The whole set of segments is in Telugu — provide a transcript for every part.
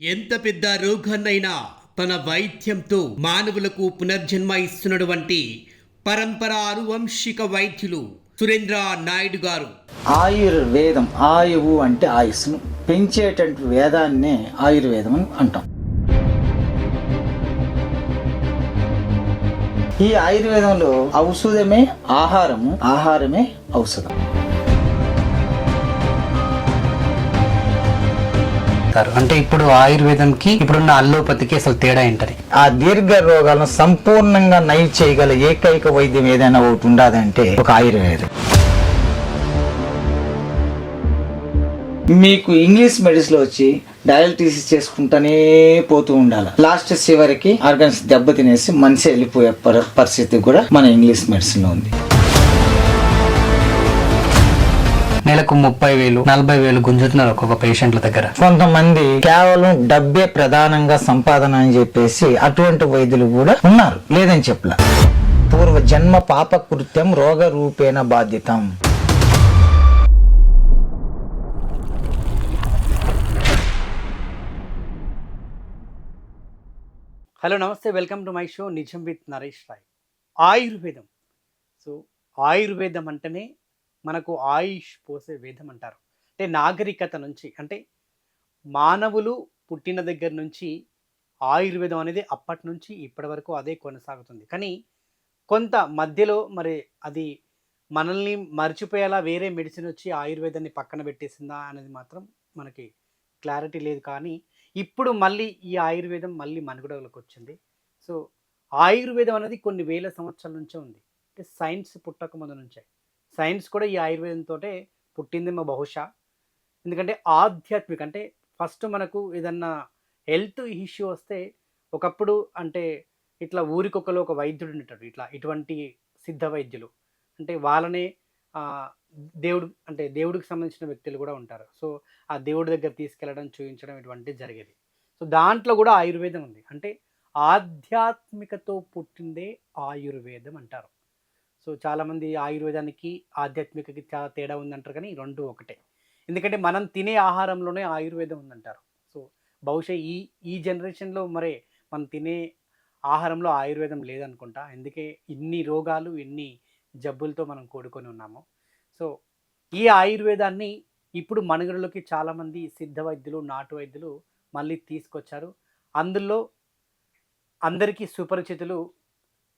ఎంత పెద్ద రోగాన్నైనా తన వైద్యంతో మానవులకు పునర్జన్మ ఇస్తున్నటువంటి పరంపర అనువంశిక వైద్యులు సురేంద్ర నాయుడు గారు. ఆయుర్వేదం ఆయువు అంటే ఆయుస్సును పెంచేటువంటి వేదాన్నే ఆయుర్వేదం అని అంటాం. ఈ ఆయుర్వేదంలో ఔషధమే ఆహారము ఆహారమే ఔషధం. అంటారు అంటే ఇప్పుడు ఆయుర్వేదంకి ఇప్పుడున్న అల్లోపతికి అసలు తేడా ఏంటది ఆ దీర్ఘ రోగాలను సంపూర్ణంగా నయం చేయగల ఏకైక వైద్యం ఏదైనా ఒకటి ఉండదంటే ఒక ఆయుర్వేదం. మీకు ఇంగ్లీష్ మెడిసిన్ వచ్చి డయాలిసిస్ చేసుకుంటానే పోతూ ఉండాలి. లాస్ట్ చివరికి ఆర్గన్స్ దెబ్బతినేసి మనిషి వెళ్ళిపోయే పరి- పరిస్థితి కూడా మన ఇంగ్లీష్ మెడిసిన్లో ఉంది. నెలకు ముప్పై వేలు నలభై వేలు గుంజుతున్నారు ఒక్కొక్క పేషెంట్ల దగ్గర. కొంతమంది కేవలం డబ్బే ప్రధానంగా సంపాదన అని చెప్పేసి అటువంటి వైద్యులు కూడా ఉన్నారు. లేదని చెప్పలా. పూర్వ జన్మ పాప కృత్యం రోగ రూపేణ బాధ్యతం. హలో నమస్తే. వెల్కమ్ టు మై షో నిజం విత్ నరేష్ రాయ్. ఆయుర్వేదం. సో ఆయుర్వేదం అంటేనే మనకు ఆయుష్ పోసే వేదం అంటారు. అంటే నాగరికత నుంచి అంటే మానవులు పుట్టిన దగ్గర నుంచి ఆయుర్వేదం అనేది అప్పటి నుంచి ఇప్పటి వరకు అదే కొనసాగుతుంది. కానీ కొంత మధ్యలో మరి అది మనల్ని మర్చిపోయేలా వేరే మెడిసిన్ వచ్చి ఆయుర్వేదాన్ని పక్కన పెట్టేసిందా అనేది మాత్రం మనకి క్లారిటీ లేదు. కానీ ఇప్పుడు మళ్ళీ ఈ ఆయుర్వేదం మళ్ళీ మనుగడలోకి వచ్చింది. సో ఆయుర్వేదం అనేది కొన్ని వేల సంవత్సరాల నుంచే ఉంది. అంటే సైన్స్ పుట్టక ముందు నుంచే. సైన్స్ కూడా ఈ ఆయుర్వేదంతో పుట్టింది మా బహుశా. ఎందుకంటే ఆధ్యాత్మిక అంటే ఫస్ట్ మనకు ఏదన్నా హెల్త్ ఇష్యూ వస్తే ఒకప్పుడు అంటే ఇట్లా ఊరికొకలో ఒక వైద్యుడు ఉంటాడు ఇట్లా ఇటువంటి సిద్ధ వైద్యులు. అంటే వాళ్ళనే దేవుడు అంటే దేవుడికి సంబంధించిన వ్యక్తులు కూడా ఉంటారు. సో ఆ దేవుడి దగ్గర తీసుకెళ్ళడం చూపించడం ఇటువంటి జరిగేది. సో దాంట్లో కూడా ఆయుర్వేదం ఉంది. అంటే ఆధ్యాత్మికతో పుట్టిందే ఆయుర్వేదం అంటారు. సో చాలామంది ఆయుర్వేదానికి ఆధ్యాత్మికకి చాలా తేడా ఉందంటారు కానీ రెండు ఒకటే. ఎందుకంటే మనం తినే ఆహారంలోనే ఆయుర్వేదం ఉందంటారు. సో బహుశా ఈ ఈ జనరేషన్లో మరే మనం తినే ఆహారంలో ఆయుర్వేదం లేదనుకుంటా. అందుకే ఇన్ని రోగాలు ఇన్ని జబ్బులతో మనం కూడుకొని ఉన్నాము. సో ఈ ఆయుర్వేదాన్ని ఇప్పుడు మనుగడలోకి చాలామంది సిద్ధ వైద్యులు నాటు వైద్యులు మళ్ళీ తీసుకొచ్చారు. అందులో అందరికీ సుపరిచితులు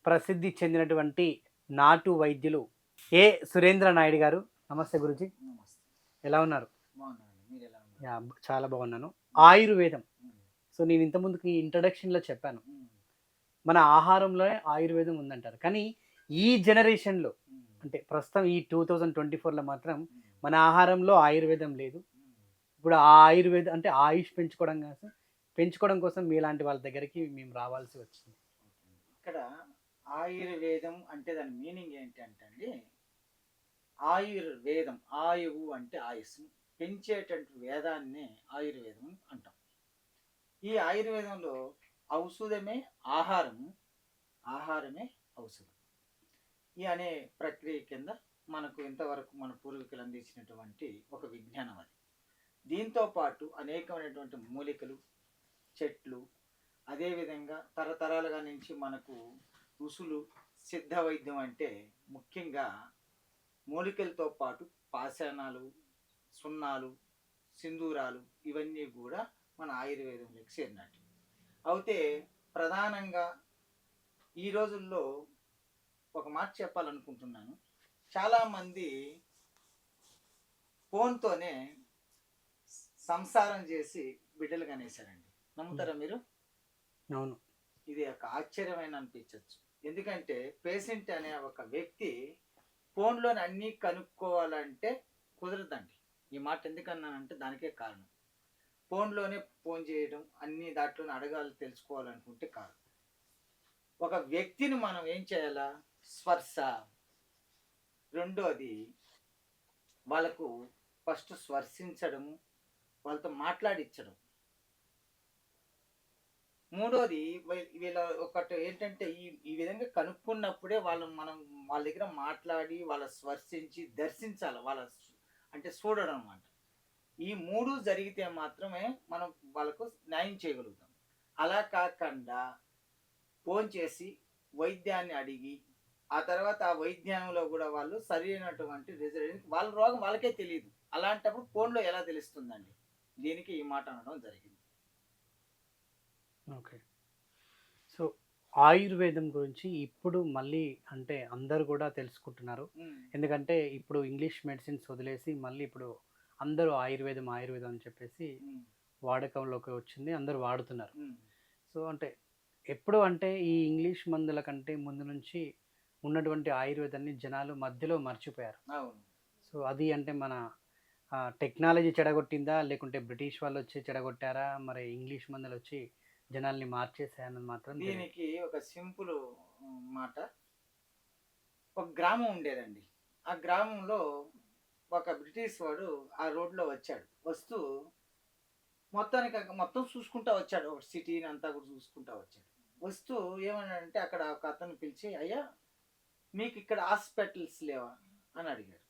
ప్రసిద్ధి చెందినటువంటి నాటు వైద్యులు ఏ సురేంద్ర నాయుడు గారు? నమస్తే గురుజీ. ఎలా ఉన్నారు? చాలా బాగున్నాను. ఆయుర్వేదం. సో నేను ఇంతకుముందుకు ఈ ఇంట్రడక్షన్లో చెప్పాను. మన ఆహారంలోనే ఆయుర్వేదం ఉందంటారు. కానీ ఈ జనరేషన్లో అంటే ప్రస్తుతం ఈ టూ థౌజండ్ ట్వంటీ ఫోర్లో మాత్రం మన ఆహారంలో ఆయుర్వేదం లేదు. ఇప్పుడు ఆ ఆయుర్వేదం అంటే ఆయుష్ పెంచుకోవడం కోసం పెంచుకోవడం కోసం మీలాంటి వాళ్ళ దగ్గరికి మేము రావాల్సి వచ్చింది. ఇక్కడ ఆయుర్వేదం అంటే దాని మీనింగ్ ఏంటంటే అండి ఆయుర్వేదం ఆయువు అంటే ఆయుస్సు పెంచేటటువంటి వేదాన్ని ఆయుర్వేదం అంటాం. ఈ ఆయుర్వేదంలో ఔషధమే ఆహారము ఆహారమే ఔషధం. ఈ అనే ప్రక్రియ కింద మనకు ఇంతవరకు మన పూర్వీకులు అందించినటువంటి ఒక విజ్ఞానం అది. దీంతో పాటు అనేకమైనటువంటి మూలికలు చెట్లు అదేవిధంగా తరతరాలుగా నుంచి మనకు ఋషులు సిద్ధ వైద్యం అంటే ముఖ్యంగా మూలికలతో పాటు పాషాణాలు సున్నాలు సింధూరాలు ఇవన్నీ కూడా మన ఆయుర్వేదంలోకి చేరినట్టు. అయితే ప్రధానంగా ఈ రోజుల్లో ఒక మాట చెప్పాలనుకుంటున్నాను. చాలామంది ఫోన్తోనే సంసారం చేసి బిడ్డలు కనేశారండి నమ్ముతారా మీరు? అవును. ఇది ఒక ఆశ్చర్యమైన అనిపించవచ్చు ఎందుకంటే పేషెంట్ అనే ఒక వ్యక్తి ఫోన్లోని అన్నీ కనుక్కోవాలంటే కుదరదండి. ఈ మాట ఎందుకన్నానంటే దానికే కారణం. ఫోన్లోనే ఫోన్ చేయడం అన్ని దాంట్లోనే అడగాలి తెలుసుకోవాలనుకుంటే కాదు ఒక వ్యక్తిని మనం ఏం చేయాలా? స్పర్శ. రెండోది వాళ్ళకు ఫస్ట్ స్పర్శించడము వాళ్ళతో మాట్లాడించడం మూడోది వీళ్ళ ఒకటి ఏంటంటే ఈ ఈ విధంగా కనుక్కున్నప్పుడే వాళ్ళు మనం వాళ్ళ దగ్గర మాట్లాడి వాళ్ళ స్పర్శించి దర్శించాలి వాళ్ళ అంటే చూడడం అనమాట ఈ మూడు జరిగితే మాత్రమే మనం వాళ్ళకు న్యాయం చేయగలుగుతాం. అలా కాకుండా ఫోన్ చేసి వైద్యాన్ని అడిగి ఆ తర్వాత ఆ వైద్యంలో కూడా వాళ్ళు సరైనటువంటి రిజల్ట్ వాళ్ళ రోగం వాళ్ళకే తెలియదు అలాంటప్పుడు ఫోన్లో ఎలా తెలుస్తుందండి? దీనికి ఈ మాట అనడం జరిగింది. ఓకే. సో ఆయుర్వేదం గురించి ఇప్పుడు మళ్ళీ అంటే అందరు కూడా తెలుసుకుంటున్నారు. ఎందుకంటే ఇప్పుడు ఇంగ్లీష్ మెడిసిన్స్ వదిలేసి మళ్ళీ ఇప్పుడు అందరూ ఆయుర్వేదం ఆయుర్వేదం అని చెప్పేసి వాడకంలోకి వచ్చింది అందరూ వాడుతున్నారు. సో అంటే ఎప్పుడు అంటే ఈ ఇంగ్లీష్ మందుల కంటే ముందు నుంచి ఉన్నటువంటి ఆయుర్వేదాన్ని జనాలు మధ్యలో మర్చిపోయారు. సో అది అంటే మన టెక్నాలజీ చెడగొట్టిందా? లేకుంటే బ్రిటిష్ వాళ్ళు వచ్చి చెడగొట్టారా? మరి ఇంగ్లీష్ మందులు వచ్చి జనాల్ని మార్చేసాయన్నది మాత్రం దీనికి ఒక సింపుల్ మాట. ఒక గ్రామం ఉండేదండి. ఆ గ్రామంలో ఒక బ్రిటిష్ వాడు ఆ రోడ్లో వచ్చాడు. వస్తూ మొత్తానికి మొత్తం చూసుకుంటా వచ్చాడు. ఒక సిటీని అంతా కూడా చూసుకుంటా వచ్చాడు. వస్తూ ఏమన్నాడంటే అక్కడ ఒక అతను పిలిచి అయ్యా మీకు ఇక్కడ హాస్పిటల్స్ లేవా? అని అడిగాడు.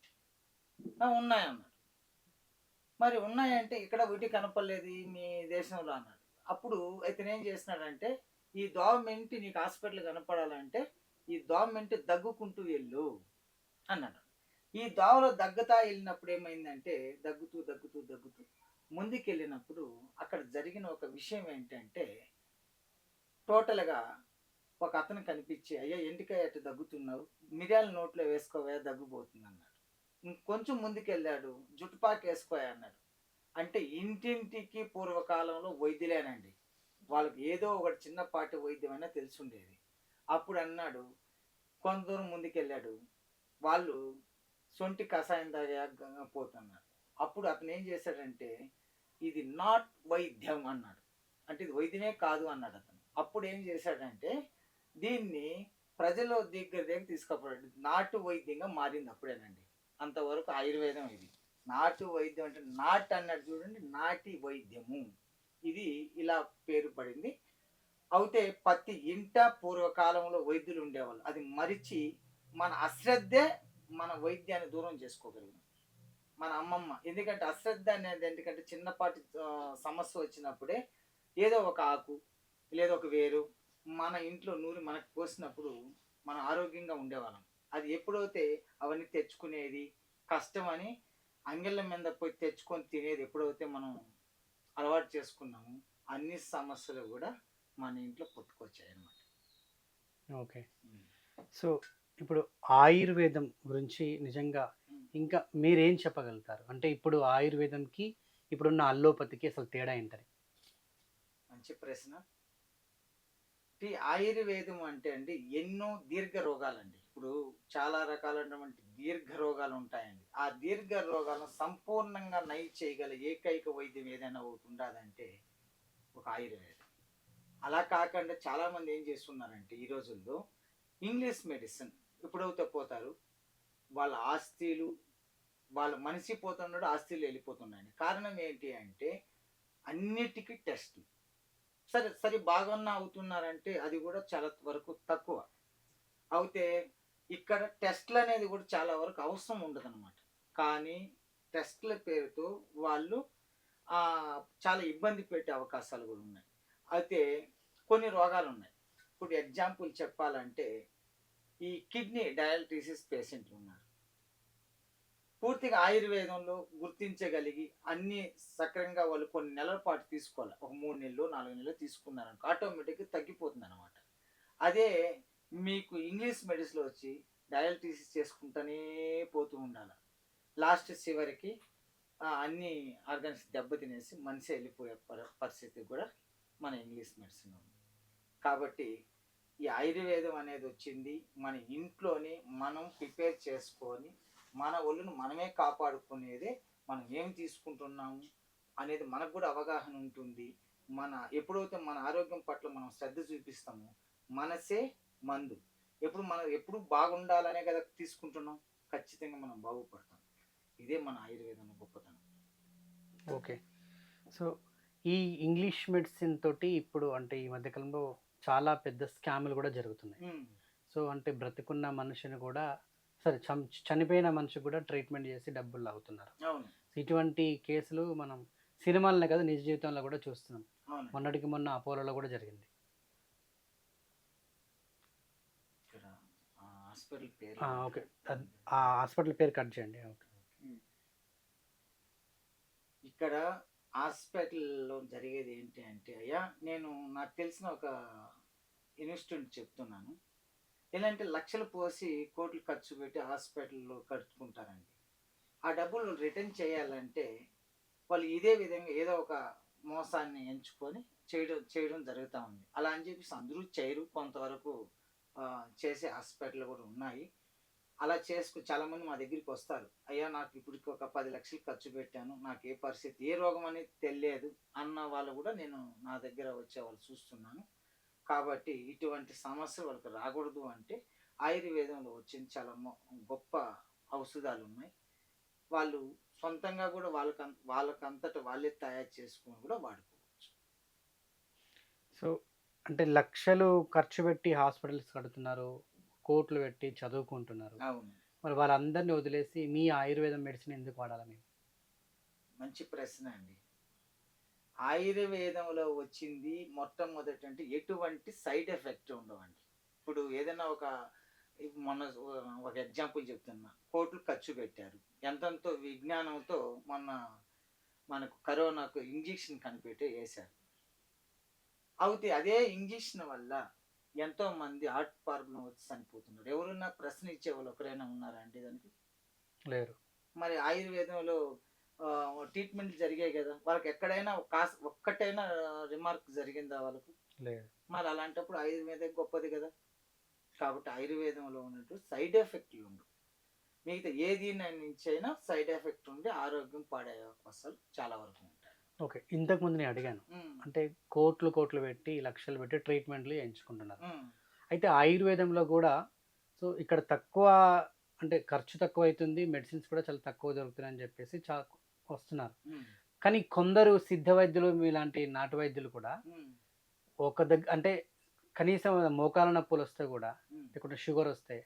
ఉన్నాయన్నాడు మరి ఉన్నాయంటే ఇక్కడ వీటి కనపడలేదు మీ దేశంలో? అన్నాడు. అప్పుడు ఇతను ఏం చేస్తున్నాడంటే ఈ దోమెంటి నీకు హాస్పిటల్ కనపడాలంటే ఈ దోమెంటి దగ్గుకుంటూ వెళ్ళు అన్నాడు. ఈ దోమలో దగ్గుతా వెళ్ళినప్పుడు ఏమైందంటే దగ్గుతూ దగ్గుతూ దగ్గుతూ ముందుకెళ్ళినప్పుడు అక్కడ జరిగిన ఒక విషయం ఏంటంటే టోటల్గా ఒక అతను కనిపించి అయ్యా ఎంటికాయ అటు దగ్గుతున్నావు? మిరియాల నోట్లో వేసుకోవా దగ్గుపోతుంది అన్నాడు కొంచెం ముందుకెళ్ళాడు జుట్టుపాకు వేసుకోయా అన్నాడు. అంటే ఇంటింటికి పూర్వకాలంలో వైద్యులేనండి. వాళ్ళకి ఏదో ఒకటి చిన్నపాటి వైద్యమైనా తెలుసుండేది. అప్పుడు అన్నాడు కొంత దూరం ముందుకెళ్ళాడు. వాళ్ళు సొంటి కషాయం తాగా పోతున్నారు. అప్పుడు అతను ఏం చేశాడంటే ఇది నాట్ వైద్యం అన్నాడు. అంటే ఇది వైద్యమే కాదు అన్నాడు అతను. అప్పుడు ఏం చేశాడంటే దీన్ని ప్రజల దగ్గర దగ్గర తీసుకుపోయాడు. నాటు వైద్యంగా మారింది అప్పుడేనండి. అంతవరకు ఆయుర్వేదం ఇది. నాటు వైద్యం అంటే నాట్ అన్నాడు చూడండి నాటి వైద్యము. ఇది ఇలా పేరు పడింది. అయితే ప్రతి ఇంట పూర్వకాలంలో వైద్యులు ఉండేవాళ్ళు. అది మరిచి మన అశ్రద్ధే మన వైద్యాన్ని దూరం చేసుకోగలిగింది. మన అమ్మమ్మ. ఎందుకంటే అశ్రద్ధ అనేది ఎందుకంటే చిన్నపాటి సమస్య వచ్చినప్పుడే ఏదో ఒక ఆకు లేదా ఒక వేరు మన ఇంట్లో నూరి మనకు పోసినప్పుడు మనం ఆరోగ్యంగా ఉండేవాళ్ళం. అది ఎప్పుడైతే అవన్నీ తెచ్చుకునేది కష్టమని అంగళ్ళ మీద పోయి తెచ్చుకొని తినేది ఎప్పుడైతే మనం అలవాటు చేసుకున్నాము అన్ని సమస్యలు కూడా మన ఇంట్లో పుట్టుకొచ్చాయి అన్నమాట ఓకే సో ఇప్పుడు ఆయుర్వేదం గురించి నిజంగా ఇంకా మీరేం చెప్పగలుగుతారు? అంటే ఇప్పుడు ఆయుర్వేదంకి ఇప్పుడున్న అల్లోపతికి అసలు తేడా ఏంటని? మంచి ప్రశ్న. ఆయుర్వేదం అంటే అండి ఎన్నో దీర్ఘ రోగాలండి. ఇప్పుడు చాలా రకాలైనటువంటి దీర్ఘ రోగాలు ఉంటాయండి ఆ దీర్ఘ రోగాలను సంపూర్ణంగా నయం చేయగల ఏకైక వైద్యం ఏదైనా ఒకటి ఉండాలంటే ఒక ఆయుర్వేదం. అలా కాకుండా చాలామంది ఏం చేస్తున్నారంటే ఈ రోజుల్లో ఇంగ్లీష్ మెడిసిన్ ఎప్పుడైతే పోతారు వాళ్ళ ఆస్తిలు వాళ్ళ మనిషి పోతున్నాడు ఆస్తిలు వెళ్ళిపోతున్నాయండి. కారణం ఏంటి అంటే అన్నిటికీ టెస్ట్. సరే సరే బాగున్నా అవుతున్నారంటే అది కూడా చాలా వరకు తక్కువ. అయితే ఇక్కడ టెస్ట్లు అనేది కూడా చాలా వరకు అవసరం ఉండదు అనమాట కానీ టెస్ట్ల పేరుతో వాళ్ళు చాలా ఇబ్బంది పెట్టే అవకాశాలు కూడా ఉన్నాయి. అయితే కొన్ని రోగాలు ఉన్నాయి. ఇప్పుడు ఎగ్జాంపుల్ చెప్పాలంటే ఈ కిడ్నీ డయాలిటీసిస్ పేషెంట్లు ఉన్నారు. పూర్తిగా ఆయుర్వేదంలో గుర్తించగలిగి అన్ని సక్రంగా వాళ్ళు కొన్ని నెలల పాటు తీసుకోవాలి. ఒక మూడు నెలలు నాలుగు నెలలు తీసుకున్నారనుకో ఆటోమేటిక్గా తగ్గిపోతుంది అనమాట అదే మీకు ఇంగ్లీష్ మెడిసిన్లో వచ్చి డయాలిటీసిస్ చేసుకుంటూనే పోతూ ఉండాలి? లాస్ట్ చివరికి అన్ని ఆర్గన్స్ దెబ్బతినేసి మనిషి వెళ్ళిపోయే పరి- పరిస్థితి కూడా మన ఇంగ్లీష్ మెడిసిన్ ఉంది. కాబట్టి ఈ ఆయుర్వేదం అనేది వచ్చింది. మన ఇంట్లోనే మనం ప్రిపేర్ చేసుకొని మన ఒళ్ళును మనమే కాపాడుకునేదే మనం ఏం తీసుకుంటున్నాము అనేది మనకు కూడా అవగాహన ఉంటుంది. మన ఎప్పుడైతే మన ఆరోగ్యం పట్ల మనం శ్రద్ధ చూపిస్తామో మనసే మందు. ఎప్పుడు మనం ఎప్పుడు బాగుండాలనే కదా తీసుకుంటున్నాం ఖచ్చితంగా మనం బాగుపడతాం. ఇదే మన ఆయుర్వేదం గొప్పతనం. ఓకే. సో ఈ ఇంగ్లీష్ మెడిసిన్ తోటి ఇప్పుడు అంటే ఈ మధ్యకాలంలో చాలా పెద్ద స్కాములు కూడా జరుగుతున్నాయి. సో అంటే బ్రతికున్న మనిషిని కూడా సరే చం- చనిపోయిన మనిషి కూడా ట్రీట్మెంట్ చేసి డబ్బులు అవుతున్నారు ఇటువంటి కేసులు మనం సినిమాలనే కదా నిజ జీవితంలో కూడా చూస్తున్నాం. మొన్నటికి మొన్న అపోలోలో కూడా జరిగింది ఇక్కడ ఆ హాస్పిటల్ పేరు ఓకే. ఆ హాస్పిటల్ పేరు కట్ చేయండి. ఓకే. ఇక్కడ హాస్పిటల్లో జరిగేది ఏంటి అంటే అయ్యా నేను నాకు తెలిసిన ఒక ఇన్స్టిట్యూట్ చెప్తున్నాను. ఎలాంటి లక్షలు పోసి కోట్లు ఖర్చు పెట్టి హాస్పిటల్లో కట్టుకుంటారండి. ఆ డబ్బులు రిటర్న్ చేయాలంటే వాళ్ళు ఇదే విధంగా ఏదో ఒక మోసాన్ని ఎంచుకొని చేయడం చేయడం జరుగుతూ ఉంది. అలా అని చెప్పేసి అందరూ చేయరు. కొంతవరకు చేసే హాస్పిటల్ కూడా ఉన్నాయి. అలా చేసుకు చాలామంది మా దగ్గరికి వస్తారు. అయ్యా నాకు ఇప్పటికి ఒక పది లక్షలు ఖర్చు పెట్టాను. నాకు ఏ పరిస్థితి ఏ రోగం అనేది తెలియదు అన్న వాళ్ళు కూడా నేను నా దగ్గర వచ్చే వాళ్ళు చూస్తున్నాను. కాబట్టి ఇటువంటి సమస్య వాళ్ళకి రాకూడదు అంటే ఆయుర్వేదంలో వచ్చిన చాలా గొప్ప ఔషధాలు ఉన్నాయి. వాళ్ళు సొంతంగా కూడా వాళ్ళకంత వాళ్ళకంతట వాళ్ళే తయారు చేసుకొని కూడా వాడుకోవచ్చు. సో అంటే లక్షలు ఖర్చు పెట్టి హాస్పిటల్స్ కడుతున్నారు. కోట్లు పెట్టి చదువుకుంటున్నారు. అవును. మరి వాళ్ళందరినీ వదిలేసి మీ ఆయుర్వేదం మెడిసిన్ ఎందుకు వాడాలి మేము మంచి ప్రశ్న అండి. ఆయుర్వేదంలో వచ్చింది మొట్టమొదటి అంటే ఎటువంటి సైడ్ ఎఫెక్ట్ ఉండవండి. ఇప్పుడు ఏదైనా ఒక మొన్న ఒక ఎగ్జాంపుల్ చెప్తున్నా. కోట్లు ఖర్చు పెట్టారు. ఎంతంతో విజ్ఞానంతో మొన్న మనకు కరోనాకు ఇంజెక్షన్ కనిపెట్టి వేశారు. అయితే అదే ఇంజెక్షన్ వల్ల ఎంతో మంది హార్ట్ ప్రాబ్లం వచ్చి చనిపోతున్నారు. ఎవరున్నా ప్రశ్న ఇచ్చే వాళ్ళు ఒకరైనా ఉన్నారా అండి దానికి? లేరు. మరి ఆయుర్వేదంలో ట్రీట్మెంట్ జరిగాయి కదా. వాళ్ళకి ఎక్కడైనా కాస్ ఒక్కటైనా రిమార్క్ జరిగిందా వాళ్ళకు? లేదు. మరి అలాంటప్పుడు ఆయుర్వేదం గొప్పది కదా. కాబట్టి ఆయుర్వేదంలో ఉన్నట్టు సైడ్ ఎఫెక్ట్లు ఉండు. మిగతా ఏది నుంచి అయినా సైడ్ ఎఫెక్ట్ ఉండి ఆరోగ్యం పాడే అవకాశాలు చాలా వరకు ఓకే. ఇంతకు ముందు నేను అడిగాను. అంటే కోట్లు కోట్లు పెట్టి లక్షలు పెట్టి ట్రీట్మెంట్లు ఎంచుకుంటున్నారు అయితే ఆయుర్వేదంలో కూడా సో ఇక్కడ తక్కువ అంటే ఖర్చు తక్కువ అవుతుంది మెడిసిన్స్ కూడా చాలా తక్కువ దొరుకుతున్నాయని చెప్పేసి చా వస్తున్నారు. కానీ కొందరు సిద్ధ వైద్యులు మీలాంటి నాటు వైద్యులు కూడా ఒక దగ్గర అంటే కనీసం మోకాల నొప్పులు వస్తే కూడా లేకుంటే షుగర్ వస్తే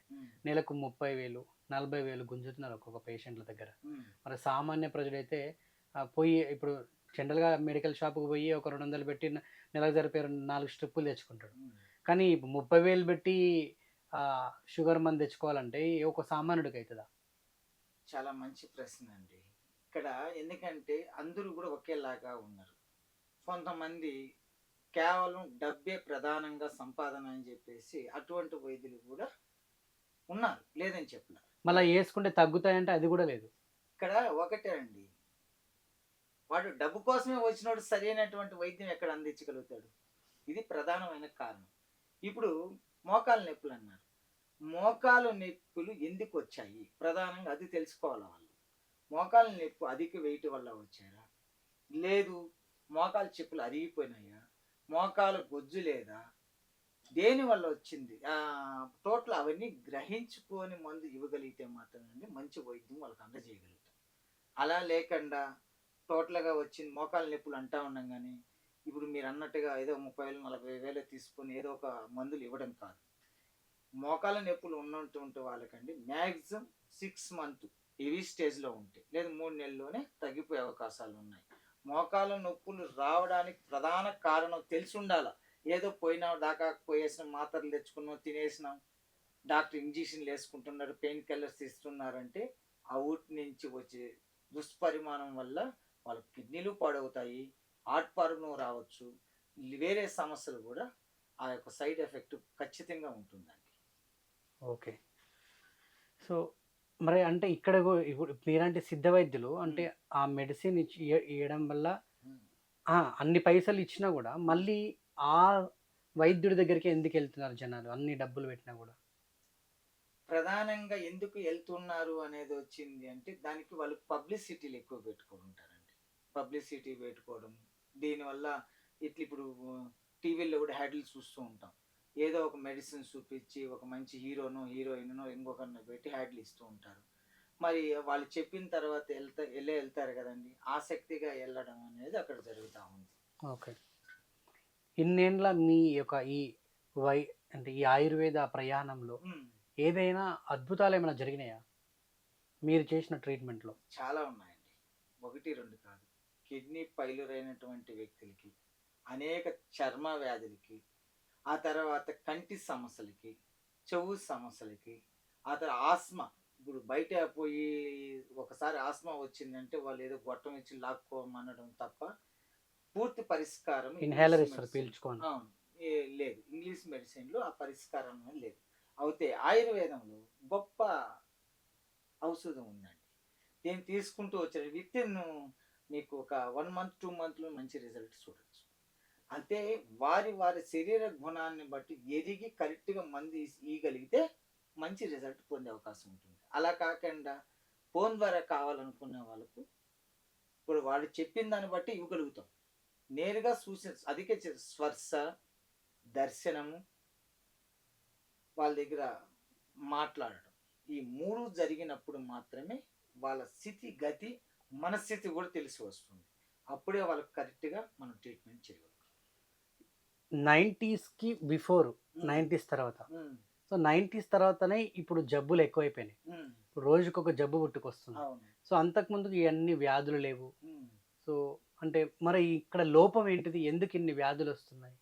నెలకు ముప్పై వేలు నలభై వేలు గుంజుతున్నారు ఒక్కొక్క పేషెంట్ల దగ్గర. మరి సామాన్య ప్రజలైతే పోయి ఇప్పుడు జనరల్గా మెడికల్ షాప్కి పోయి ఒక రెండు వందలు పెట్టి నెలకు రెండు నాలుగు స్ట్రిప్పులు తెచ్చుకుంటాడు. కానీ ముప్పై వేలు పెట్టి షుగర్ మంది తెచ్చుకోవాలంటే ఒక సామాన్యుడికి అవుతుందా చాలా మంచి ప్రశ్న అండి. ఇక్కడ ఎందుకంటే అందరూ కూడా ఒకేలాగా ఉన్నారు. కొంతమంది కేవలం డబ్బే ప్రధానంగా సంపాదన అని చెప్పేసి అటువంటి వైద్యులు కూడా ఉన్నారు లేదని చెప్పలే మళ్ళీ వేసుకుంటే తగ్గుతాయంటే అది కూడా లేదు. ఇక్కడ ఒకటే అండి. వాడు డబ్బు కోసమే వచ్చినోడు సరైనటువంటి వైద్యం ఎక్కడ అందించగలుగుతాడు? ఇది ప్రధానమైన కారణం. ఇప్పుడు మోకాలు నొప్పులు అన్నారు. మోకాలు నొప్పులు ఎందుకు వచ్చాయి? ప్రధానంగా అది తెలుసుకోవాలి వాళ్ళు? మోకాలు నొప్పి అధిక వెయిట్ వల్ల వచ్చారా? లేదు. మోకాలు చెప్పులు అరిగిపోయినాయా? మోకాలు గొజ్జు లేదా? దేని వల్ల వచ్చింది? టోటల్ అవన్నీ గ్రహించుకొని మందు ఇవ్వగలిగితే మాత్రమే మంచి వైద్యం వాళ్ళకి అందజేయగలుగుతాం. అలా లేకుండా టోటల్గా వచ్చింది మోకాలు నొప్పులు అంటా ఉన్నాం కానీ ఇప్పుడు మీరు అన్నట్టుగా ఏదో ముప్పై వేలు నలభై వేలు తీసుకొని ఏదో ఒక మందులు ఇవ్వడం కాదు. మోకాల నొప్పులు ఉన్నటువంటి వాళ్ళకండి మ్యాక్సిమం సిక్స్ మంత్ హెవీ స్టేజ్లో ఉంటాయి లేదా మూడు నెలల్లోనే తగ్గిపోయే అవకాశాలు ఉన్నాయి. మోకాల నొప్పులు రావడానికి ప్రధాన కారణం తెలిసి ఉండాల ఏదో పోయినా దాకా పోయేసిన మాత్రలు తెచ్చుకున్నాం తినేసినాం డాక్టర్ ఇంజెక్షన్లు వేసుకుంటున్నారు పెయిన్ కిల్లర్స్ ఇస్తున్నారంటే ఆ ఊటి నుంచి వచ్చే దుష్పరిమాణం వల్ల వాళ్ళ కిడ్నీలు పాడవుతాయి హార్ట్ ప్రాబ్లం రావచ్చు వేరే సమస్యలు కూడా ఆ యొక్క సైడ్ ఎఫెక్ట్ ఖచ్చితంగా ఉంటుందండి. ఓకే. సో మరి అంటే ఇక్కడ ఇప్పుడు మీలాంటి సిద్ధ వైద్యులు అంటే ఆ మెడిసిన్ ఇచ్చి ఇవ్వడం వల్ల అన్ని పైసలు ఇచ్చినా కూడా మళ్ళీ ఆ వైద్యుడి దగ్గరికి ఎందుకు వెళ్తున్నారు జనాలు? అన్ని డబ్బులు పెట్టినా కూడా. ప్రధానంగా ఎందుకు వెళ్తున్నారు అనేది వచ్చింది అంటే దానికి వాళ్ళు పబ్లిసిటీలు ఎక్కువ పెట్టుకుంటారండి. పబ్లిసిటీ పెట్టుకోవడం దీనివల్ల ఇట్లా ఇప్పుడు టీవీల్లో కూడా హ్యాడ్లు చూస్తూ ఉంటాం. ఏదో ఒక మెడిసిన్ చూపించి ఒక మంచి హీరోనో హీరోయిన్నో ఇంకొకరిని పెట్టి హ్యాడ్లు ఇస్తూ ఉంటారు. మరి వాళ్ళు చెప్పిన తర్వాత వెళ్తా వెళ్ళే వెళ్తారు కదండి. ఆసక్తిగా వెళ్ళడం అనేది అక్కడ జరుగుతూ ఉంది. ఓకే. ఇన్నేళ్ళ మీ యొక్క ఈ వై అంటే ఈ ఆయుర్వేద ప్రయాణంలో ఏదైనా అద్భుతాలు ఏమైనా జరిగినాయా? మీరు చేసిన ట్రీట్మెంట్లో? చాలా ఉన్నాయండి. ఒకటి రెండు కిడ్నీ ఫెయిల్యూర్ అయినటువంటి వ్యక్తులకి అనేక చర్మ వ్యాధులకి ఆ తర్వాత కంటి సమస్యలకి చెవు సమస్యలకి ఆ తర్వాత ఆస్మా ఇప్పుడు బయట పోయి ఒకసారి ఆస్మా వచ్చిందంటే వాళ్ళు ఏదో గొట్టం ఇచ్చి లాక్కోమనడం తప్ప పూర్తి పరిష్కారం ఇన్హేలర్ లేదు. ఇంగ్లీష్ మెడిసిన్లో ఆ పరిష్కారం లేదు. అయితే ఆయుర్వేదంలో గొప్ప ఔషధం ఉందండి. దీన్ని తీసుకుంటూ వచ్చారు విత్ ఇన్ మీకు ఒక వన్ మంత్ టూ మంత్లో మంచి రిజల్ట్ చూడవచ్చు అంటే వారి వారి శరీర గుణాన్ని బట్టి ఎదిగి కరెక్ట్గా మంది ఇవ్వగలిగితే మంచి రిజల్ట్ పొందే అవకాశం ఉంటుంది. అలా కాకుండా ఫోన్ ద్వారా కావాలనుకునే వాళ్ళకు ఇప్పుడు వాళ్ళు చెప్పిన దాన్ని బట్టి ఇవ్వగలుగుతాం. నేరుగా సూచన అధిక స్వర్శ స్పర్శ దర్శనము వాళ్ళ దగ్గర మాట్లాడడం ఈ మూడు జరిగినప్పుడు మాత్రమే వాళ్ళ స్థితి గతి మనస్థితి కూడా తెలిసి వస్తుంది. అప్పుడే వాళ్ళకి కరెక్ట్గా మనం ట్రీట్మెంట్ చేయగలుగుతాం నైంటీస్కి బిఫోర్ నైంటీస్ తర్వాత. సో నైంటీస్ తర్వాతనే ఇప్పుడు జబ్బులు ఎక్కువైపోయినాయి. రోజుకొక ఒక జబ్బు పుట్టుకొస్తుంది. సో అంతకుముందు ఇవన్నీ వ్యాధులు లేవు. సో అంటే మరి ఇక్కడ లోపం ఏంటిది? ఎందుకు ఇన్ని వ్యాధులు వస్తున్నాయి?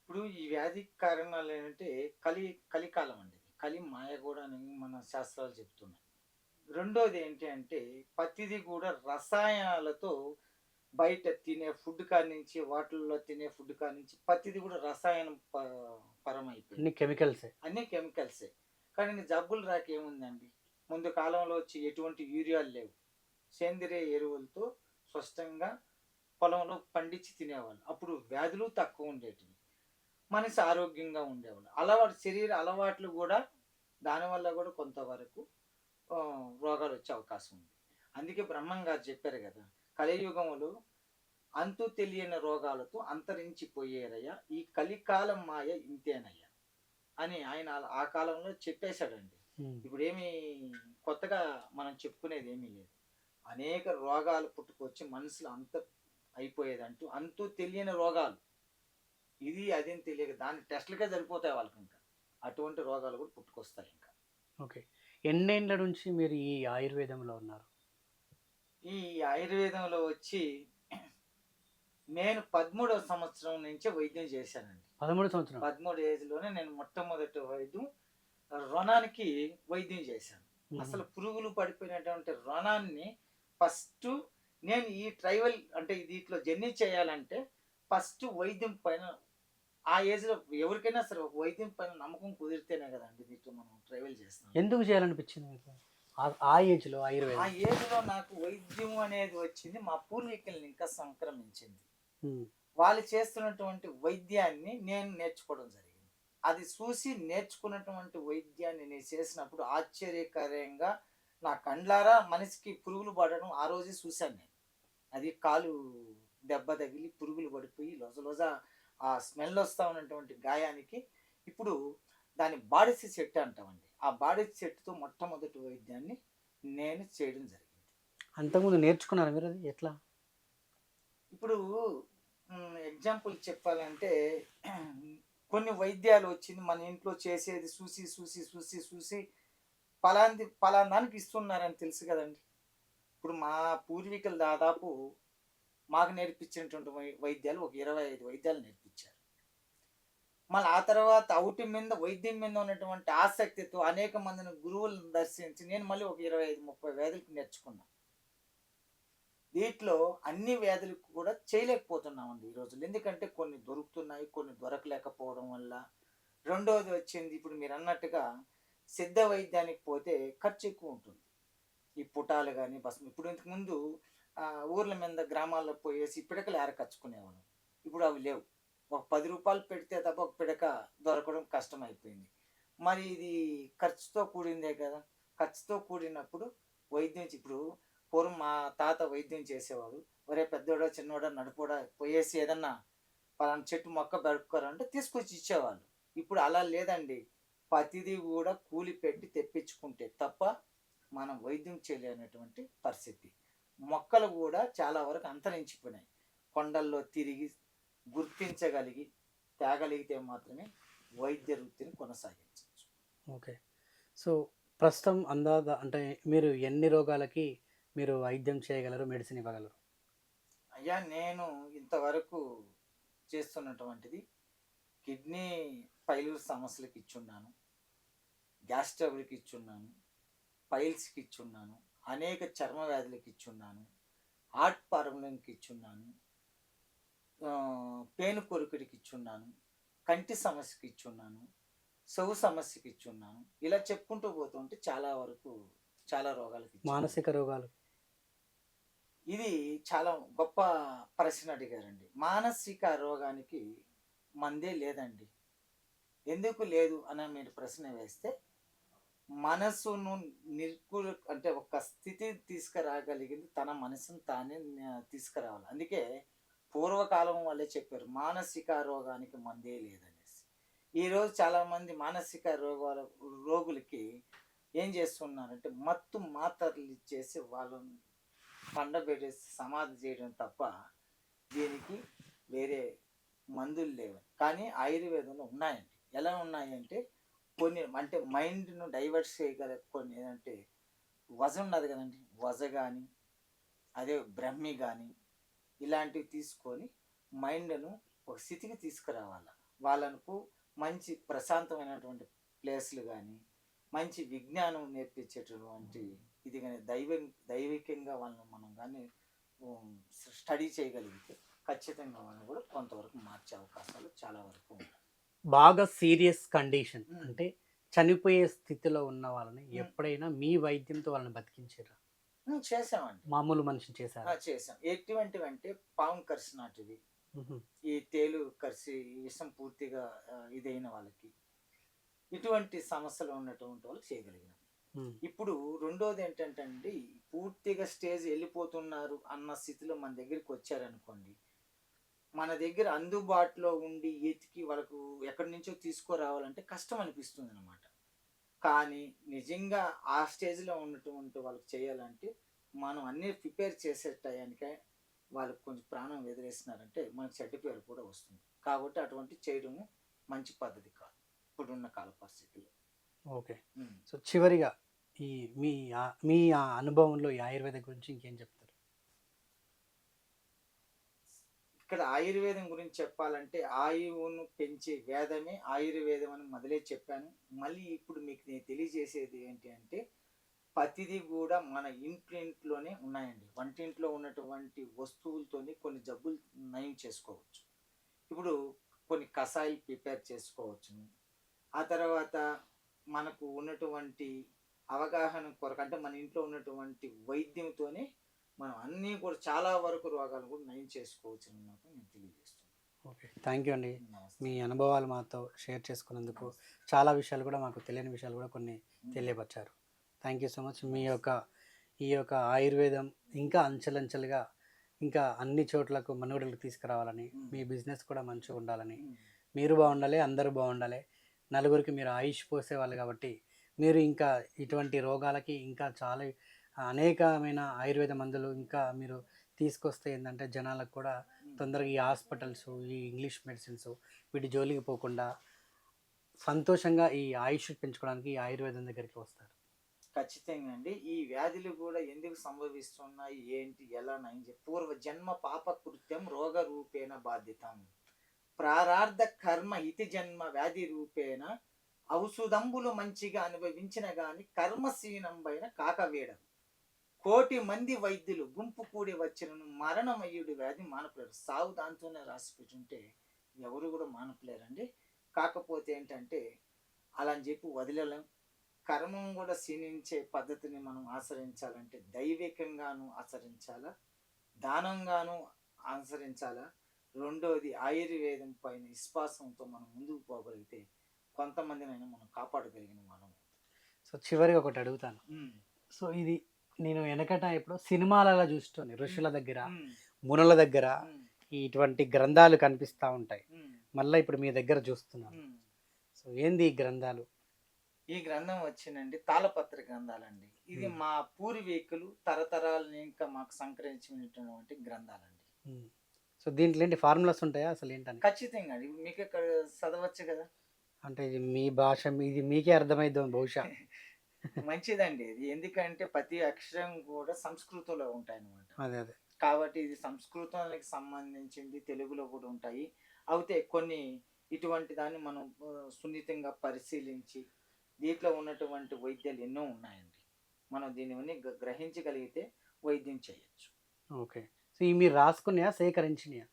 ఇప్పుడు ఈ వ్యాధి కారణాలు ఏంటంటే కలి కలికాలం అండి. కలి మాయ కూడా అని మన శాస్త్రాలు చెప్తున్నాయి. రెండోది ఏంటి అంటే ప్రతిదీ కూడా రసాయనాలతో బయట తినే ఫుడ్ కాడి నుంచి వాటిల్లో తినే ఫుడ్ కాడి నుంచి ప్రతిదీ కూడా రసాయనం ప- పరమైపోయింది. కెమికల్సే అన్ని కెమికల్సే కానీ జబ్బులు రాక ఏముందండి? ముందు కాలంలో వచ్చి ఎటువంటి యూరియాలు లేవు. సేంద్రియ ఎరువులతో స్పష్టంగా పొలంలో పండించి తినేవాళ్ళు. అప్పుడు వ్యాధులు తక్కువ ఉండేటివి. మనిషి ఆరోగ్యంగా ఉండేవాళ్ళు అలవాటు శరీర అలవాట్లు కూడా దానివల్ల కూడా కొంతవరకు రోగాలు వచ్చే అవకాశం ఉంది. అందుకే బ్రహ్మం గారు చెప్పారు కదా కలియుగములు అంతు తెలియని రోగాలతో అంతరించిపోయేరయ్యా ఈ కలికాలం మాయ ఇంతేనయ్యా అని ఆయన ఆ- కాలంలో చెప్పేశాడండి. ఇప్పుడు ఏమి కొత్తగా మనం చెప్పుకునేది ఏమీ లేదు. అనేక రోగాలు పుట్టుకొచ్చి మనుషులు అంత అయిపోయేదంటూ అంతూ తెలియని రోగాలు. ఇది అది తెలియక దాని టెస్టులకే సరిపోతాయి వాళ్ళకి ఇంకా. అటువంటి రోగాలు కూడా పుట్టుకొస్తాయి ఇంకా. ఓకే. ఎన్నేళ్ళ నుంచి మీరు ఈ ఆయుర్వేదంలో ఉన్నారు? ఈ ఆయుర్వేదంలో వచ్చి నేను పదమూడవ సంవత్సరం నుంచే వైద్యం చేశానండి. పదమూడు సంవత్సరం? పదమూడు ఏజ్లోనే నేను మొట్టమొదటి వైద్యం రుణానికి వైద్యం చేశాను. అసలు పురుగులు పడిపోయినటువంటి రుణాన్ని ఫస్ట్ నేను ఈ ట్రైవల్ అంటే దీంట్లో జర్నీ చేయాలంటే ఫస్ట్ వైద్యం పైన ఆ ఏజ్లో ఎవరికైనా సరే వైద్యం పైన నమ్మకం కుదిరితేనే కదండి దీంట్లో మనం ట్రైవల్ చేస్తాం. ఎందుకు చేయాలనిపించింది మీకు? ఆ- ఆ ఏజ్లో ఆ ఆయుర్వేదం ఏజ్లో నాకు వైద్యం అనేది వచ్చింది మా పూర్వీకుల్ని ఇంకా సంక్రమించింది. ఉమ్. వాళ్ళు చేస్తున్నటువంటి వైద్యాన్ని నేను నేర్చుకోవడం జరిగింది. అది చూసి నేర్చుకున్నటువంటి వైద్యాన్ని నేను చేసినప్పుడు ఆశ్చర్యకరంగా నా కండ్లారా మనిషికి పురుగులు పడడం ఆ రోజే చూశాను నేను. అది కాలు దెబ్బ తగిలి పురుగులు పడిపోయి లోజ లోజ ఆ స్మెల్ వస్తూ ఉన్నటువంటి గాయానికి ఇప్పుడు దాన్ని బాడిసి చెట్టు అంటామండి. ఆ బాడిసి చెట్టుతో మొట్టమొదటి వైద్యాన్ని నేను చేయడం జరిగింది. అంతకుముందు నేర్చుకున్నారు మీరు అది? ఎట్లా? ఇప్పుడు ఎగ్జాంపుల్ చెప్పాలంటే కొన్ని వైద్యాలు వచ్చింది మన ఇంట్లో చేసేది చూసి చూసి చూసి చూసి పలాంది పలాందానికి ఇస్తున్నారని తెలుసు కదండి. ఇప్పుడు మా పూర్వీకులు దాదాపు మాకు నేర్పించినటువంటి వై- వైద్యాలు ఒక ఇరవై ఐదు వైద్యాలు నేర్పించారు మళ్ళీ ఆ తర్వాత అవుటి మీద వైద్యం మీద ఉన్నటువంటి ఆసక్తితో అనేక మందిని గురువులను దర్శించి నేను మళ్ళీ ఒక ఇరవై ఐదు ముప్పై వ్యాధులకు నేర్చుకున్నాను దీంట్లో అన్ని వ్యాధులకు కూడా చేయలేకపోతున్నామండి ఈ రోజులు ఎందుకంటే కొన్ని దొరుకుతున్నాయి కొన్ని దొరకలేకపోవడం వల్ల. రెండవది వచ్చింది ఇప్పుడు మీరు అన్నట్టుగా సిద్ధ వైద్యానికి పోతే ఖర్చు ఎక్కువ ఉంటుంది. ఈ పుటాలు కానీ భస్మం. ఇప్పుడు ఇంతకుముందు ఊర్ల మీద గ్రామాల్లో పోయేసి పిడకలు ఏరకచ్చుకునేవాళ్ళం ఇప్పుడు అవి లేవు. ఒక పది రూపాయలు పెడితే తప్ప ఒక పిడక దొరకడం కష్టం అయిపోయింది మరి ఇది ఖర్చుతో కూడిందే కదా. ఖర్చుతో కూడినప్పుడు వైద్యం ఇప్పుడు పూర్వం మా తాత వైద్యం చేసేవాడు. ఒరే పెద్దోడో చిన్నోడో నడుపోడా పోయేసి ఏదన్నా పలానా చెట్టు మొక్క పెట్టుకోరంటే తీసుకొచ్చి ఇచ్చేవాళ్ళు. ఇప్పుడు అలా లేదండి. ప్రతిదీ కూడా కూలి పెట్టి తెప్పించుకుంటే తప్ప మనం వైద్యం చేయలేనటువంటి పరిస్థితి. మొక్కలు కూడా చాలా వరకు అంతరించిపోయినాయి. కొండల్లో తిరిగి గుర్తించగలిగి తేగలిగితే మాత్రమే వైద్య వృత్తిని కొనసాగించవచ్చు. ఓకే. సో ప్రస్తుతం అందాద అంటే మీరు ఎన్ని రోగాలకి మీరు వైద్యం చేయగలరు మెడిసిన్ ఇవ్వగలరు? అయ్యా నేను ఇంతవరకు చేస్తున్నటువంటిది కిడ్నీ పైలు సమస్యలకు ఇచ్చున్నాను గ్యాస్ ట్రబుల్కి ఇచ్చున్నాను పైల్స్కి ఇచ్చున్నాను అనేక చర్మ వ్యాధులకు ఇచ్చున్నాను హార్ట్ ప్రాబ్లంకి ఇచ్చున్నాను పేను కొరుకుడికి ఇచ్చున్నాను కంటి సమస్యకి ఇచ్చున్నాను సొగు సమస్యకి ఇచ్చున్నాను. ఇలా చెప్పుకుంటూ పోతుంటే చాలా వరకు చాలా రోగాలకి. మానసిక రోగాలు. ఇది చాలా గొప్ప ప్రశ్న అడిగారండి. మానసిక రోగానికి మందే లేదండి. ఎందుకు లేదు అని మీరు ప్రశ్న వేస్తే మనసును నిర్కూల అంటే ఒక స్థితి తీసుకురాగలిగింది తన మనసును తానే తీసుకురావాలి. అందుకే పూర్వకాలం వాళ్ళే చెప్పారు మానసిక రోగానికి మందే లేదనేసి. ఈరోజు చాలామంది మానసిక రోగాల రోగులకి ఏం చేస్తున్నారంటే మత్తు మాత్రలు ఇచ్చేసి వాళ్ళని పండబెట్టేసి సమాధి చేయడం తప్ప దీనికి వేరే మందులు లేవు. కానీ ఆయుర్వేదంలో ఉన్నాయండి. ఎలా ఉన్నాయంటే కొన్ని అంటే మైండ్ను డైవర్ట్ చేయగల కొన్ని ఏంటంటే వజ ఉన్నది కదండి. వజ కానీ అదే బ్రహ్మి కానీ ఇలాంటివి తీసుకొని మైండ్ను ఒక స్థితికి తీసుకురావాలి వాళ్ళకు మంచి ప్రశాంతమైనటువంటి ప్లేస్లు కానీ మంచి విజ్ఞానం నేర్పించేటటువంటి ఇది కానీ దైవ దైవికంగా వాళ్ళని మనం కానీ స్టడీ చేయగలిగితే ఖచ్చితంగా వాళ్ళని కూడా కొంతవరకు మార్చే అవకాశాలు చాలా వరకు ఉన్నాయి బాగా సీరియస్ కండిషన్. అంటే చనిపోయే స్థితిలో ఉన్న వాళ్ళని. ఎప్పుడైనా మీ వైద్యంతో వాళ్ళని బతికించారా చేసామండి మామూలు మనిషిని చేశారా? చేసాం ఎటువంటివి అంటే పాము కరిసినటివి మ్మ్. ఈ తేలు కరిసి విషం పూర్తిగా ఇదైన వాళ్ళకి ఇటువంటి సమస్యలు ఉన్నటువంటి వాళ్ళు చేయగలిగినాం. ఇప్పుడు రెండోది ఏంటంటే అండి పూర్తిగా స్టేజ్ వెళ్ళిపోతున్నారు అన్న స్థితిలో మన దగ్గరికి వచ్చారనుకోండి మన దగ్గర అందుబాటులో ఉండి ఎతికి వాళ్ళకు ఎక్కడి నుంచో తీసుకురావాలంటే కష్టం అనిపిస్తుంది అనమాట కానీ నిజంగా ఆ స్టేజ్లో ఉన్నటువంటి వాళ్ళకి చేయాలంటే మనం అన్నీ ప్రిపేర్ చేసే టయానికే వాళ్ళకి కొంచెం ప్రాణం ఎదిరేసినారంటే మనకి చెడ్డ పేరు కూడా వస్తుంది. కాబట్టి అటువంటి చేయడము మంచి పద్ధతి కాదు. ఇప్పుడున్న కాల పరిస్థితుల్లో. ఓకే. సో చివరిగా ఈ మీ మీ ఆ అనుభవంలో ఈ ఆయుర్వేద గురించి ఇంకేం చెప్తారు? ఇక్కడ ఆయుర్వేదం గురించి చెప్పాలంటే ఆయువును పెంచే వేదమే ఆయుర్వేదం అని మొదలే చెప్పాను. మళ్ళీ ఇప్పుడు మీకు నేను తెలియజేసేది ఏంటి అంటే ప్రతిదీ కూడా మన ఇంట్లోనే ఉన్నాయండి. వంటింట్లో ఉన్నటువంటి వస్తువులతోని కొన్ని జబ్బులు నయం చేసుకోవచ్చు. ఇప్పుడు కొన్ని కషాయాలు ప్రిపేర్ చేసుకోవచ్చును. ఆ తర్వాత మనకు ఉన్నటువంటి అవగాహన కొరకు అంటే మన ఇంట్లో ఉన్నటువంటి వైద్యంతోనే మనం అన్నీ కూడా చాలా వరకు రోగాలు కూడా నయం చేసుకోవచ్చు అని మాత్రం నేను తెలియజేస్తున్నాను. ఓకే. థ్యాంక్ యూ అండి. మీ అనుభవాలు మాతో షేర్ చేసుకున్నందుకు చాలా విషయాలు కూడా మాకు తెలియని విషయాలు కూడా కొన్ని తెలియపరిచారు. Thank you so much. మీ యొక్క ఈ యొక్క ఆయుర్వేదం ఇంకా అంచెలంచెలుగా ఇంకా అన్ని చోట్లకు మనుగడలకు తీసుకురావాలని మీ బిజినెస్ కూడా మంచిగా ఉండాలని. మీరు బాగుండాలి అందరూ బాగుండాలి నలుగురికి మీరు ఆయుష్ పోసేవాళ్ళు కాబట్టి మీరు ఇంకా ఇటువంటి రోగాలకి ఇంకా చాలా అనేకమైన ఆయుర్వేద మందులు ఇంకా మీరు తీసుకొస్తే ఏంటంటే జనాలకు కూడా తొందరగా ఈ హాస్పిటల్స్ ఈ ఇంగ్లీష్ మెడిసిన్స్ వీటి జోలికి పోకుండా సంతోషంగా ఈ ఆయుష్ పెంచుకోవడానికి ఈ ఆయుర్వేదం దగ్గరికి వస్తారు. ఖచ్చితంగా అండి. ఈ వ్యాధులు కూడా ఎందుకు సంభవిస్తున్నాయి ఏంటి ఎలా నయం పూర్వ జన్మ పాప కృత్యం రోగ రూపేణ బాధితం ప్రారార్థ కర్మ ఇతి జన్మ వ్యాధి రూపేణ. ఔషధంబులు మంచిగా అనుభవించిన గాని కర్మశీనంబైన కాకవేడదు కోటి మంది వైద్యులు గుంపు కూడి వచ్చినను మరణమయ్యుడు వ్యాధి మానపలేరు సాగు దాంతోనే రాసి పెట్టుంటే ఎవరు కూడా మానపలేరండి. కాకపోతే ఏంటంటే అలా అని చెప్పి వదిలేలేం. కర్మం కూడా క్షీణించే పద్ధతిని మనం ఆచరించాలంటే దైవికంగాను ఆచరించాలా? దానంగాను ఆచరించాలా? రెండోది ఆయుర్వేదం పైన విశ్వాసంతో మనం ముందుకు పోగలిగితే కొంతమందినైనా మనం కాపాడగలిగిన మనం సో చివరిగా ఒకటి అడుగుతాను. సో ఇది నేను వెనకట ఇప్పుడు సినిమాలలో చూస్తాను ఋషుల దగ్గర మునుల దగ్గర ఇటువంటి గ్రంథాలు కనిపిస్తూ ఉంటాయి. మళ్ళీ ఇప్పుడు మీ దగ్గర చూస్తున్నాను. సో ఏంది ఈ గ్రంథాలు? ఈ గ్రంథం వచ్చినండి తాళపత్ర గ్రంథాలండి. ఇది. మా పూర్వీకులు తరతరాల ఇంకా మాకు సంకరించినటువంటి గ్రంథాలండి. సో దీంట్లో ఏంటి ఫార్ములాస్ ఉంటాయా? అసలు ఏంటని? ఖచ్చితంగా అండి. మీకు ఇక్కడ చదవచ్చు కదా? అంటే ఇది మీ భాష ఇది మీకే అర్థమైద్దాం బహుశా. మంచిదండి ఇది. ఎందుకంటే ప్రతి అక్షరం కూడా సంస్కృతంలో ఉంటాయి అదే అదే. కాబట్టి ఇది సంస్కృతానికి సంబంధించింది తెలుగులో కూడా ఉంటాయి. అయితే కొన్ని ఇటువంటి దాన్ని మనం సున్నితంగా పరిశీలించి దీంట్లో ఉన్నటువంటి వైద్యాలు ఎన్నో ఉన్నాయండి. మనం దీనివన్నీ గ- గ్రహించగలిగితే వైద్యం చేయొచ్చు. ఓకే. సో ఈ మీరు రాసుకున్నాయా సేకరించినాయా?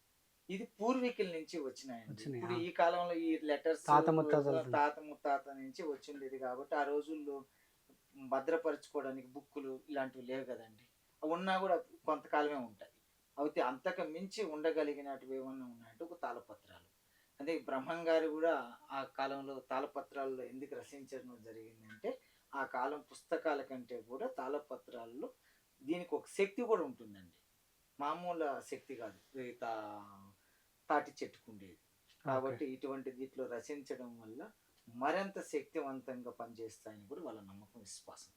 ఇది పూర్వీకుల నుంచి వచ్చినాయండి? ఇప్పుడు ఈ కాలంలో ఈ లెటర్స్ తాత నుంచి. ముత్తాత నుంచి వచ్చిండేది కాబట్టి ఆ రోజుల్లో భద్రపరచుకోవడానికి బుక్కులు ఇలాంటివి లేవు కదండి. అవి ఉన్నా కూడా కొంతకాలమే ఉంటాయి. అయితే అంతకు మించి ఉండగలిగినటివి ఏమన్నా ఉన్నాయంటే ఒక తాళపత్రాలు. అదే బ్రహ్మం గారు కూడా ఆ కాలంలో తాళపత్రాల్లో ఎందుకు రచించడం జరిగిందంటే ఆ కాలం పుస్తకాల కంటే కూడా తాళపత్రాల్లో దీనికి ఒక శక్తి కూడా ఉంటుందండి. మామూలు శక్తి కాదు. తా- తాటి చెట్టుకుండేది కాబట్టి ఇటువంటి దీంట్లో రచించడం వల్ల మరింత శక్తివంతంగా పనిచేస్తాయని కూడా వాళ్ళ నమ్మకం విశ్వాసం.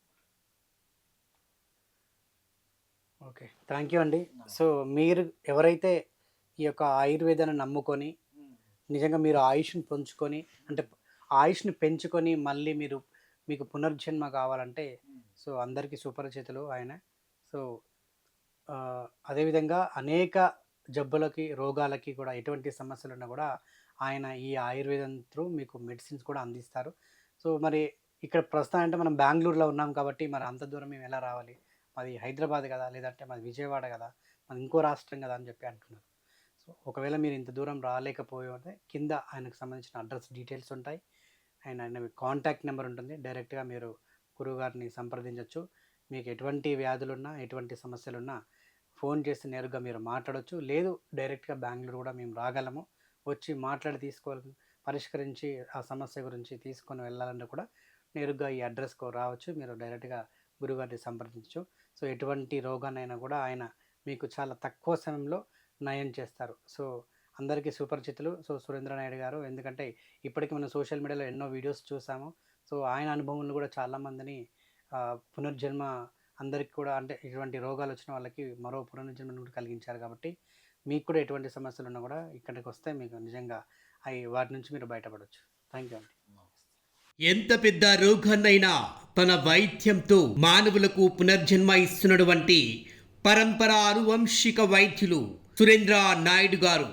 ఓకే. థ్యాంక్ యూ అండి. సో మీరు ఎవరైతే ఈ యొక్క ఆయుర్వేదాన్ని నమ్ముకొని. నిజంగా మీరు ఆయుష్ని పెంచుకొని అంటే ఆయుష్ని పెంచుకొని మళ్ళీ మీరు మీకు పునర్జన్మ కావాలంటే. సో అందరికీ సుపరిచితులు ఆయన. సో అదేవిధంగా అనేక జబ్బులకి రోగాలకి కూడా ఎటువంటి సమస్యలు ఉన్నా కూడా ఆయన ఈ ఆయుర్వేదం త్రూ మీకు మెడిసిన్స్ కూడా అందిస్తారు. సో మరి ఇక్కడ ప్రస్తుతం అంటే మనం బెంగళూరులో ఉన్నాం కాబట్టి మరి అంత దూరం మేము ఎలా రావాలి? మాది హైదరాబాద్ కదా లేదంటే మాది విజయవాడ కదా మాది ఇంకో రాష్ట్రం కదా అని చెప్పి అంటున్నారు. సో ఒకవేళ మీరు ఇంత దూరం రాలేకపోతే కింద ఆయనకు సంబంధించిన అడ్రస్ డీటెయిల్స్ ఉంటాయి. ఆయన ఆయన కాంటాక్ట్ నెంబర్ ఉంటుంది. డైరెక్ట్గా మీరు గురువు గారిని సంప్రదించవచ్చు మీకు ఎటువంటి వ్యాధులున్నా ఎటువంటి సమస్యలున్నా ఫోన్ చేసి నేరుగా మీరు మాట్లాడవచ్చు లేదు డైరెక్ట్గా బెంగళూరు కూడా మేము రాగలము. వచ్చి మాట్లాడి తీసుకోవాలి పరిష్కరించి ఆ సమస్య గురించి తీసుకొని వెళ్ళాలంటే కూడా నేరుగా ఈ అడ్రస్కు రావచ్చు. మీరు డైరెక్ట్గా గురుగారిని సంప్రదించు సో ఎటువంటి రోగాన్నైనా కూడా ఆయన మీకు చాలా తక్కువ సమయంలో నయం చేస్తారు. సో అందరికీ సుపరిచితులు. సో సురేంద్ర నాయుడు గారు ఎందుకంటే ఇప్పటికీ మనం సోషల్ మీడియాలో ఎన్నో వీడియోస్ చూసాము. సో ఆయన అనుభవంలో కూడా చాలామందిని పునర్జన్మ అందరికి కూడా అంటే ఇటువంటి రోగాలు వచ్చిన వాళ్ళకి మరో పునర్జన్మను కూడా కలిగించారు కాబట్టి మీకు కూడా ఎటువంటి సమస్యలు ఉన్నా కూడా ఇక్కడికి వస్తే మీకు నిజంగా అవి వాటి నుంచి మీరు బయటపడవచ్చు థ్యాంక్ యూ అండి. ఎంత పెద్ద రోగాన్నైనా తన వైద్యంతో మానవులకు పునర్జన్మ ఇస్తున్నటువంటి పరంపర అనువంశిక వైద్యులు సురేంద్ర నాయుడు గారు.